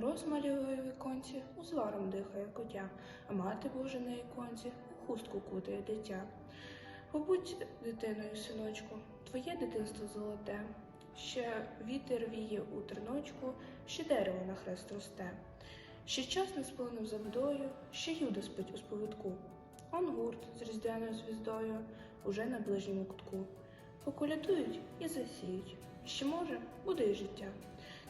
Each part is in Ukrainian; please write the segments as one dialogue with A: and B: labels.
A: Мороз малює віконці, узваром дихає котя, а мати Божа на іконці у хустку кутає дитя. Побудь дитиною, синочку, твоє дитинство золоте. Ще вітер віє у терночку, ще дерево на хрест росте. Ще час не сплинув за водою, ще юда спить у сповідку. Он гурт з різдвяною звіздою уже на ближньому кутку. Поколядують і засіють. Ще може буде й життя.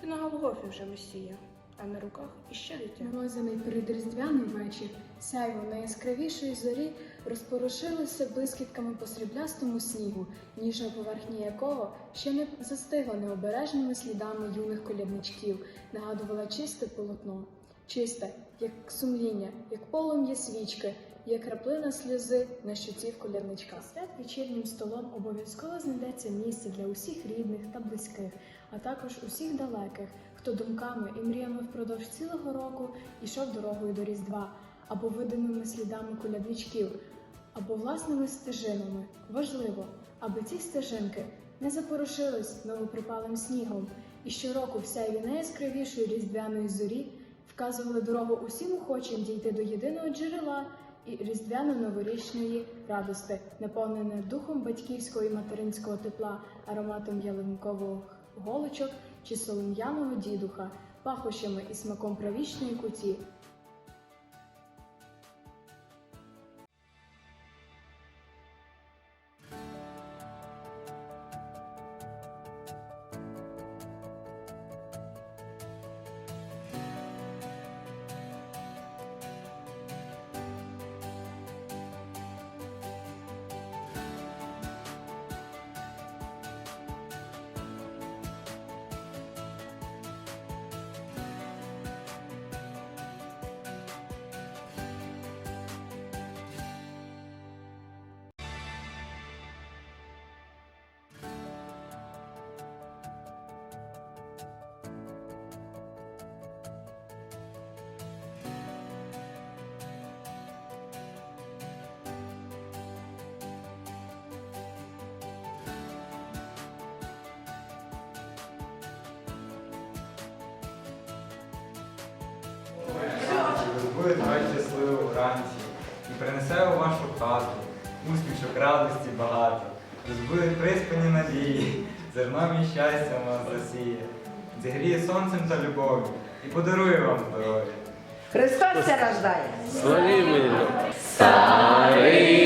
A: Ти на Голгофі вже месія, а на руках іще дитя.
B: Морозяний передріздвяний вечір, сяйво найяскравішої зорі розпорошилося блискітками по сріблястому снігу, ніжна поверхня якого ще не застигла необережними слідами юних колядничків, нагадувала чисте полотно, чисте, як сумління, як полум'я свічки, як краплина сльози на щоці в колядничка. Свят вечірнім столом обов'язково знайдеться місце для усіх рідних та близьких, а також усіх далеких, хто думками і мріями впродовж цілого року йшов дорогою до Різдва, або видимими слідами колядничків, або власними стежинами. Важливо, аби ці стежинки не запорошились новоприпалим снігом, і щороку в сяйві найяскравішої різдвяної зорі вказували дорогу усім охочим дійти до єдиного джерела і різдвяно-новорічної радости, наповнене духом батьківського і материнського тепла, ароматом ялинкових голочок чи солом'яного дідуха, пахощами і смаком правічної куті.
C: Вранці і принесе у вашу хату усмішок радості багато, розбуде приспані надії, зерном і щастям вас засіє, зігріє сонцем та любов'ю і подарує вам здоров'я.
D: Христос ся рождає.
E: Славі. Старий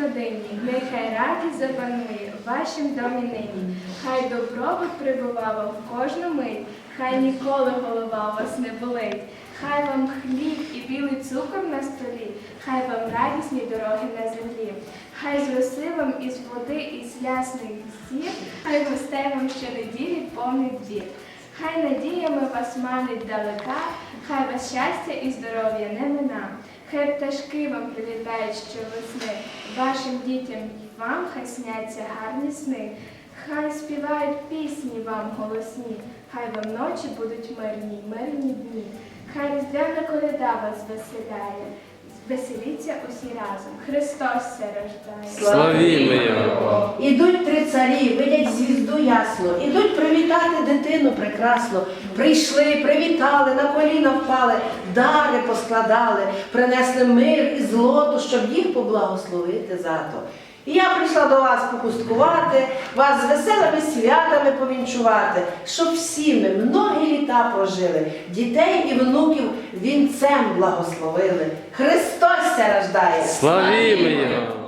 F: родині. Нехай радість запанує в вашім домі нині. Хай добробут прибував в кожну мить, хай ніколи голова у вас не болить. Хай вам хліб і білий цукор на столі, хай вам радісні дороги на землі. Хай з роси вам із води і з ясних зір, хай гостей вам щонеділі повний двір. Хай надіями вас манить далека, хай вас щастя і здоров'я не мина. Хай пташки вам прилітають щовесни, вашим дітям і вам хай сняться гарні сни. Хай співають пісні вам голосні, хай вам ночі будуть мирні, мирні дні. Хай різдвяна коляда вас веселяє, веселіться усі разом. Христос ся рождає.
G: Славімо Його!
D: Ідуть три царі, видять звізду ясно, ідуть привітати дитину прекрасно. Прийшли, привітали, на коліна впали, дари поскладали, принесли мир і злоту, щоб їх поблагословити зато. І я прийшла до вас покусткувати, вас з веселими святами повінчувати, щоб всі ми многі літа прожили, дітей і внуків вінцем благословили. Христос ся рождає!
G: Славімо Його!